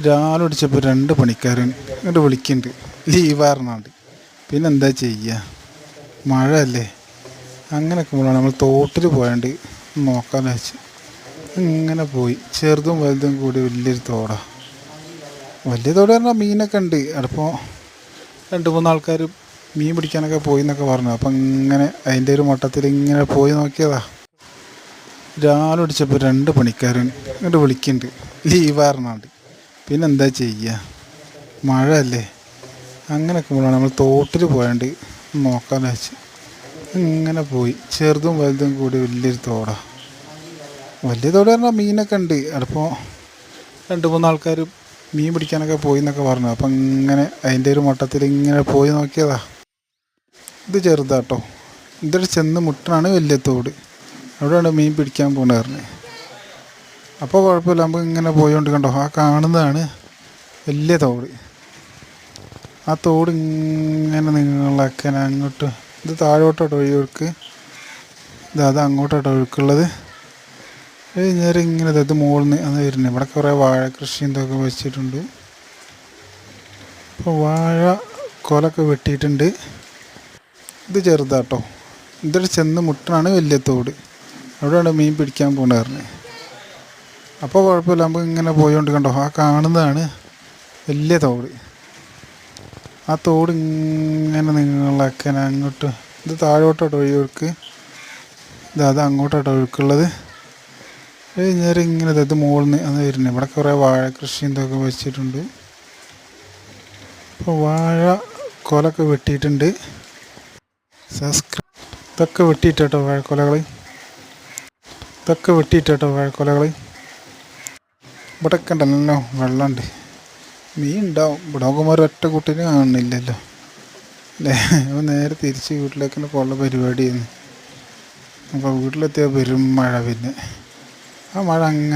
രാവിലെ രണ്ട് പണിക്കാരൻ ഇങ്ങോട്ട് വിളിക്കുന്നുണ്ട് ലീവാറിനാണ്ട് പിന്നെ എന്താ ചെയ്യുക മഴ അല്ലേ അങ്ങനെ നമ്മൾ തോട്ടിൽ പോയാണ്ട് നോക്കാമെന്ന് വെച്ച്. ഇങ്ങനെ പോയി. ചെറുതും വലുതും കൂടി വലിയൊരു തോടാ. വലിയ തോട് പറഞ്ഞാൽ മീനൊക്കെ ഉണ്ട് അതിപ്പോൾ രണ്ട് മൂന്ന് ആൾക്കാർ മീൻ പിടിക്കാനൊക്കെ പോയി എന്നൊക്കെ പറഞ്ഞു. അപ്പം ഇങ്ങനെ അതിന്റെ ഒരു മട്ടത്തിൽ ഇങ്ങനെ പോയി നോക്കിയതാ. രാവിലെ അടിച്ചപ്പോൾ രണ്ട് പണിക്കാരൻ ഇങ്ങോട്ട് വിളിക്കുന്നുണ്ട് ലീവാറിനാണ്ട് പിന്നെ എന്താ ചെയ്യുക മഴ അല്ലേ അങ്ങനെ നിൽക്കുമ്പോഴാണ് നമ്മൾ തോട്ടിൽ പോയാണ്ട് നോക്കാമെന്ന് വെച്ച് ഇങ്ങനെ പോയി. ചെറുതും വലുതും കൂടി വലിയൊരു തോടാ. വലിയ തോട് പറഞ്ഞാൽ മീനൊക്കെ ഉണ്ട്. അപ്പോൾ രണ്ട് മൂന്ന് ആൾക്കാർ മീൻ പിടിക്കാനൊക്കെ പോയി എന്നൊക്കെ പറഞ്ഞു. അപ്പം ഇങ്ങനെ അതിന്റെ ഒരു മട്ടത്തിൽ ഇങ്ങനെ പോയി നോക്കിയതാ. ഇത് ചെറുതാട്ടോ. ഇതൊരു ചെന്ന് മുട്ടനാണ് വലിയ തോട്. അവിടെയാണ് മീൻ പിടിക്കാൻ പോകണ പറഞ്ഞത് അപ്പോൾ കുഴപ്പമില്ല. നമുക്ക് ഇങ്ങനെ പോയോണ്ട് കണ്ടോ ആ കാണുന്നതാണ് വലിയ തോട്. ആ തോട് ഇങ്ങനെ നിങ്ങളൊക്കെ അങ്ങോട്ട് ഇത് താഴോട്ടോട്ടോ ഒഴുക്ക്. ഇത് അത് അങ്ങോട്ടോട്ട് ഒഴുക്കുള്ളത്. നേരെ ഇങ്ങനെ ഇത് മുകളിൽ നിന്ന് അത് വരുന്നത്. ഇവിടെ കുറേ വാഴ കൃഷി എന്തൊക്കെ വെച്ചിട്ടുണ്ട്. അപ്പോൾ വാഴ കൊലൊക്കെ വെട്ടിയിട്ടുണ്ട്. ഇത് ചെറുതാട്ടോ. ഇതൊരു ചെന്ന് മുട്ടനാണ് വലിയ തോട്. അവിടെയാണ് മീൻ പിടിക്കാൻ പോകണ പറഞ്ഞത് അപ്പോൾ കുഴപ്പമില്ല നമുക്ക് ഇങ്ങനെ പോയോണ്ട് കണ്ടോ ആ കാണുന്നതാണ് വലിയ തോട്. ആ തോട് ഇങ്ങനെ നിങ്ങളൊക്കെ അങ്ങോട്ട് ഇത് താഴോട്ടോട്ട് ഒഴുക്ക്. ഇത് അത് അങ്ങോട്ടോട്ട് ഒഴുക്കുള്ളത്. നേരെ ഇങ്ങനെ ഇത് മുകളിൽ നിന്ന് അത് വരുന്നത്. ഇവിടെ കുറേ വാഴ കൃഷി എന്തൊക്കെ വെച്ചിട്ടുണ്ട്. അപ്പോൾ വാഴ കൊലൊക്കെ വെട്ടിയിട്ടുണ്ട്. സബ്സ്ക്രൈബ് ഇതൊക്കെ വെട്ടിയിട്ടോ വാഴക്കൊലകൾ ഇതൊക്കെ വെട്ടിയിട്ടോ വാഴക്കൊലകൾ ഇവിടെ ഒക്കെ ഉണ്ടല്ലോ വെള്ളമുണ്ട്. മീൻ ഉണ്ടാവും. ഇവിടെ നോക്കുമ്പോൾ ഒരൊറ്റ കുട്ടീനെ കാണുന്നില്ലല്ലോ. അല്ലേ? അപ്പോൾ നേരെ തിരിച്ച് വീട്ടിലേക്ക് പോകാനുള്ള പരിപാടിയായിരുന്നു അപ്പോൾ വീട്ടിലെത്തിയ പെരും മഴ പിന്നെ. ആ മഴ അങ്ങനെ